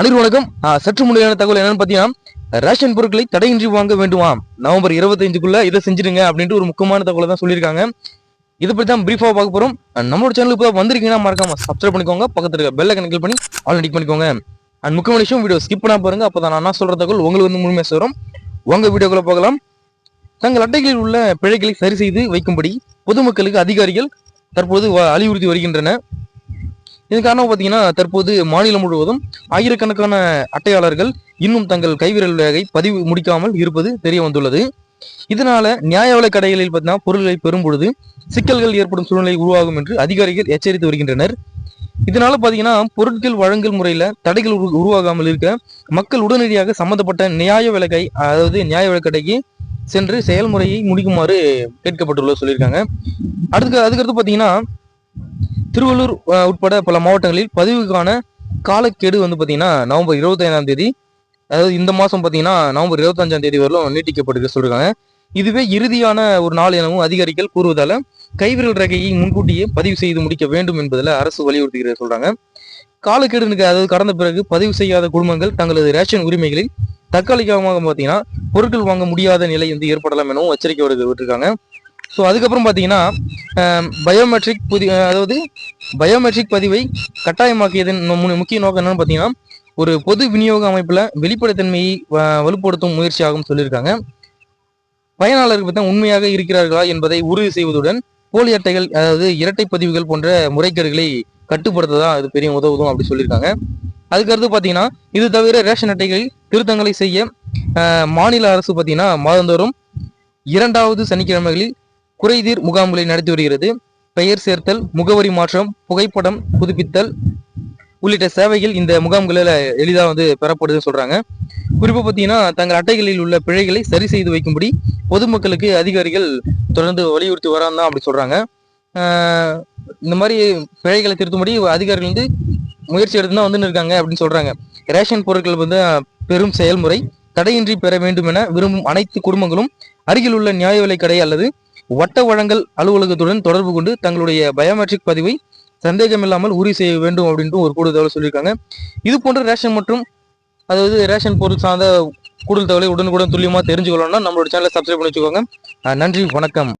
அனைவரும் வணக்கம். சற்று முன்னையான தகவல் என்னன்னு பார்த்தீங்கன்னா ரேஷன் பொருட்களை தடையின்றி வாங்க வேண்டுமாம். நவம்பர் இருபத்தஞ்சுக்குள்ள இதை செஞ்சிருங்க அப்படின்ட்டு ஒரு முக்கியமான தகவலை தான் சொல்லியிருக்காங்க. இதை பற்றி தான் பிரீஃபாக பார்க்க போகிறோம் நம்மளோட சேனலுக்கு இப்போ வந்திருக்கீங்கன்னா மறக்காம சப்ஸ்கிரைப் பண்ணிக்கோங்க. பக்கத்தில் இருக்க பெல்லை கனெக்ட் பண்ணி ஆல் டிக் பண்ணிக்கோங்க. அண்ட் முக்கியமான விஷயம் வீடியோ ஸ்கிப் பண்ணா பாருங்க. அப்போ தான் நான் சொல்கிற தகவல் உங்களுக்கு வந்து முழுமையாக சேரும் உங்க வீடியோக்குள்ளே போகலாம். தங்கள் அட்டைகளில் உள்ள பிழைகளை சரி செய்து வைக்கும்படி பொதுமக்களுக்கு அதிகாரிகள் தற்போது அறிவுறுத்தி வருகின்றன இதன் காரணமாக பார்த்தீங்கன்னா தற்போது மாநிலம் முழுவதும் ஆயிரக்கணக்கான அட்டையாளர்கள் இன்னும் தங்கள் கைவிரல் வேகை பதிவு முடிக்காமல் இருப்பது தெரிய வந்துள்ளது இதனால நியாய விலை கடைகளில் பார்த்தீங்கன்னா பொருட்களை பெறும் பொழுது சிக்கல்கள் ஏற்படும் சூழ்நிலை உருவாகும் என்று அதிகாரிகள் எச்சரித்து வருகின்றனர். இதனால பார்த்தீங்கன்னா பொருட்கள் வழங்கல் முறையில தடைகள் உரு- உருவாகாமல் இருக்க மக்கள் உடனடியாக சம்பந்தப்பட்ட நியாய விலகை அதாவது நியாய விலக்கடைக்கு சென்று செயல்முறையை முடிக்குமாறு கேட்கப்பட்டுள்ள சொல்லியிருக்காங்க. அடுத்து அதுக்கடுத்து பார்த்தீங்கன்னா திருவள்ளூர் உட்பட பல மாவட்டங்களில் பதிவுக்கான காலக்கெடு வந்து பார்த்தீங்கன்னா நவம்பர் இருபத்தைந்தாம் தேதி அதாவது இந்த மாதம் பார்த்தீங்கன்னா நவம்பர் இருபத்தஞ்சாம் தேதி வரலும் நீட்டிக்கப்பட்டிருக்கு சொல்கிறாங்க இதுவே இறுதியான ஒரு நாள் எனவும் அதிகாரிகள் கூறுவதால் கைவிரல் ரேகையை முன்கூட்டியே பதிவு செய்து முடிக்க வேண்டும் என்பதில் அரசு வலியுறுத்துகிறது சொல்கிறாங்க காலக்கெடு அதாவது கடந்த பிறகு பதிவு செய்யாத குடும்பங்கள் தங்களது ரேஷன் உரிமைகளில் தற்காலிகமாக பார்த்தீங்கன்னா பொருட்கள் வாங்க முடியாத நிலை வந்து ஏற்படலாம் எனவும் எச்சரிக்கை விட்டுருக்காங்க. ஸோ அதுக்கப்புறம் பார்த்தீங்கன்னா பயோமெட்ரிக் புதி அதாவது பயோமெட்ரிக் பதிவை கட்டாயமாக்கியதன் முக்கிய நோக்கம் என்னன்னு பார்த்தீங்கன்னா ஒரு பொது விநியோக அமைப்பில் வெளிப்படைத்தன்மையை வலுப்படுத்தும் முயற்சியாகவும் சொல்லியிருக்காங்க. பயனாளர்கள் பார்த்தா உண்மையாக இருக்கிறார்களா என்பதை உறுதி செய்வதுடன் போலி அட்டைகள் அதாவது இரட்டை பதிவுகள் போன்ற முறைகேடுகளை கட்டுப்படுத்த தான் அது பெரிய உதவுதும் அப்படி சொல்லியிருக்காங்க. அதுக்கடுத்து பார்த்தீங்கன்னா இது தவிர ரேஷன் அட்டைகளில் திருத்தங்களை செய்ய மாநில அரசு பார்த்தீங்கன்னா மாதந்தோறும் இரண்டாவது சனிக்கிழமைகளில் குறைதீர் முகாம்களை நடத்தி வருகிறது. பெயர் சேர்த்தல் முகவரி மாற்றம் புகைப்படம் புதுப்பித்தல் உள்ளிட்ட சேவைகள் இந்த முகாம்களில் எளிதாக வந்து பெறப்படுதுன்னு சொல்றாங்க. குறிப்பாக பார்த்தீங்கன்னா தங்கள் அட்டைகளில் உள்ள பிழைகளை சரி செய்து வைக்கும்படி பொதுமக்களுக்கு அதிகாரிகள் தொடர்ந்து வலியுறுத்தி வரான் தான் அப்படி சொல்றாங்க. இந்த மாதிரி பிழைகளை திருத்தும்படி அதிகாரிகள் வந்து முயற்சி எடுத்து தான் வந்துன்னு இருக்காங்க அப்படின்னு சொல்றாங்க. ரேஷன் பொருட்கள் வந்து பெரும் செயல்முறை. தடையின்றி பெற வேண்டும் என விரும்பும் அனைத்து குடும்பங்களும் அருகில் உள்ள நியாய விலை கடை அல்லது வட்ட வழங்கல் அலுவலகத்துடன் தொடர்பு கொண்டு தங்களுடைய பயோமெட்ரிக் பதிவை சந்தேகமில்லாமல் உறுதி செய்ய வேண்டும் அப்படின்ட்டு ஒரு கூடுதல் தகவல் சொல்லியிருக்காங்க. இது போன்ற ரேஷன் மற்றும் அதாவது ரேஷன் பொருள் சார்ந்த கூடுதல் தகவலை உடனுக்குடன் துல்லியமாக தெரிஞ்சுக்கணும்னா நம்மளோட சேனலை சப்ஸ்கிரைப் பண்ணி வச்சுக்கோங்க. நன்றி வணக்கம்.